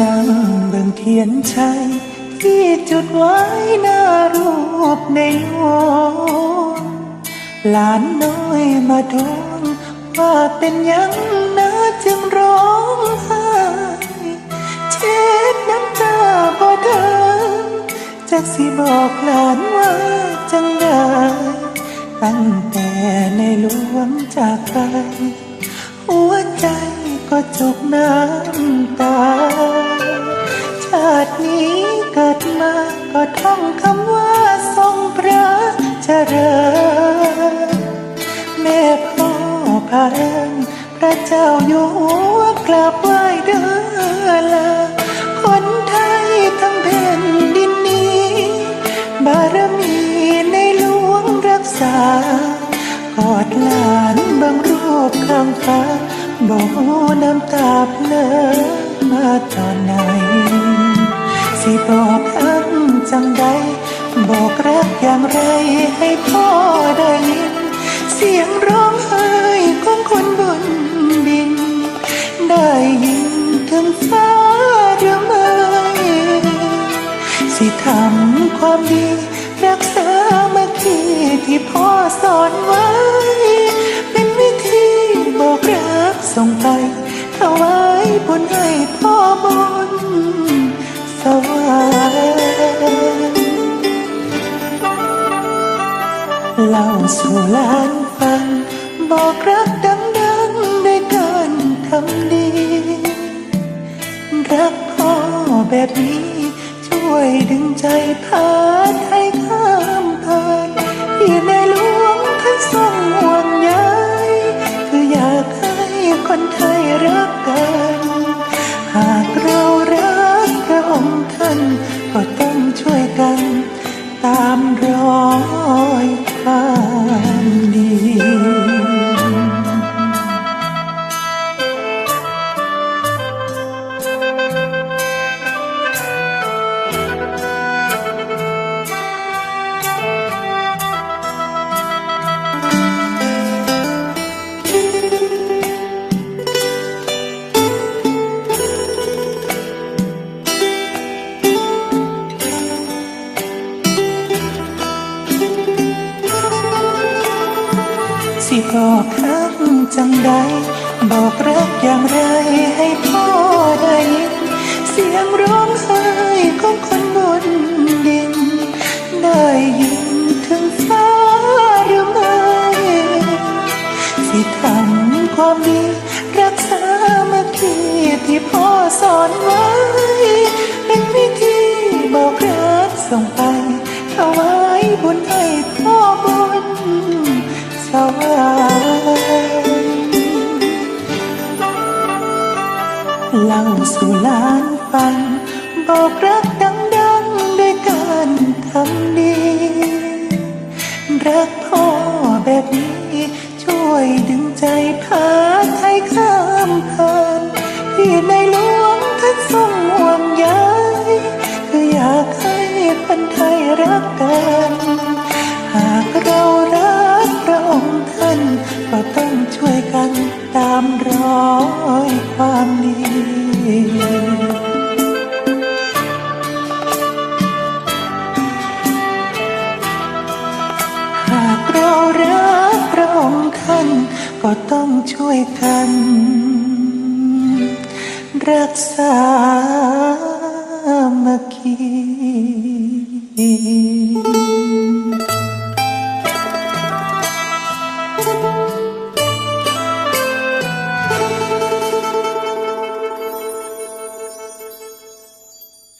นั่งเบิ่งเทียนชัยที่จุดไว้หน้ารูปในหลวงหลานน้อยมาทวงว่าเป็นยังนะจึงร้องไห้เช็ดน้ำตาบ่เดินจากสิบอกหลานว่าจังได้ตั้งแต่ในหลวงจากไป หัวใจก็จุกน้ำ กิดมาก็ท่องคำว่าทรงพระเจริญแม่พ่อพาเอิญพระเจ้าอยู่หัวกราบไหว้เด้อละคนไทยทั้งแผ่นดินนี้ บารมีในหลวงรักษากอดหลานบางรูปข้างฟ้าบอกน้ำตาเพลอมาตอนไหนสิบ บอกรักอย่างไรให้พ่อได้ยิน เสียงร้องไห้ของคนบนดิน ได้ยินถึงฟ้าหรือไม่สิทำความดีรักษาเมื่อกี้ที่พ่อสอนไว้ เป็นวิธีบอกรักส่งไปถวายบุญ เล่าสู่หลานฟัง บอกรักดังๆด้วยการทำดี รักพ่อแบบนี้ ช่วยดึงใจพาไทยข้ามผ่านที่ในหลวงท่านทรงห่วงใยคืออยากให้คนไทยรักกัน หากเรารักพระองค์ท่านก็ สิบอกรักจังใด บอกรักอย่างไรให้พ่อได้ยิน เสียงร้องไห้ของคนบนดิน ได้ยินถึงฟ้าหรือไม่สิทำความดี รักษาเมื่อกี้ที่พ่อสอนไว้ เป็นวิธีบอกรักส่งไปถวายบุญให้พ่อบน สวรรค์เล่าสู่ลานฟัน บอกรักดังๆด้วยการทำดี รักพ่อแบบนี้ ช่วยดึงใจพาไทยข้า ตามรอยความดีหากเรารักพระองค์ท่านก็ต้องช่วยกัน รักษาเมื่อกี้